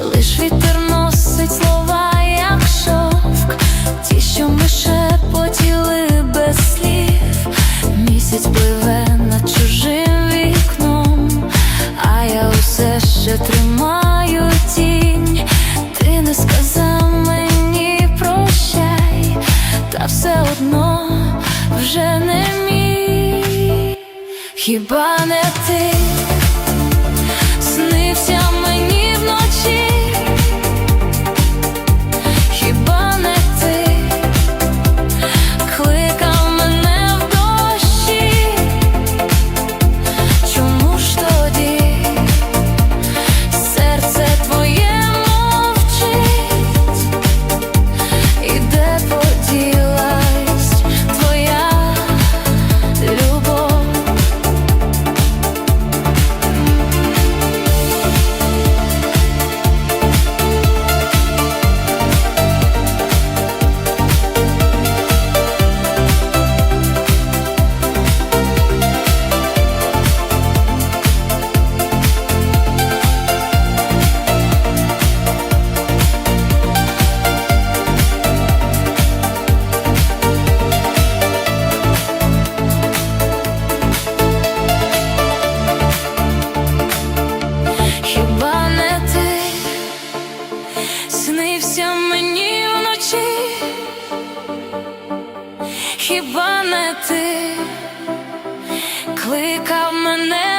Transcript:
лиш вітер слова, як шовк, ті, що ми шепотіли без слів, місяць пливе над чужим вікном, а я усе ще тримаю тінь, ти не сказав мені прощай, та все одно вже не мій, хіба не ти? Хіба не ти кликав мене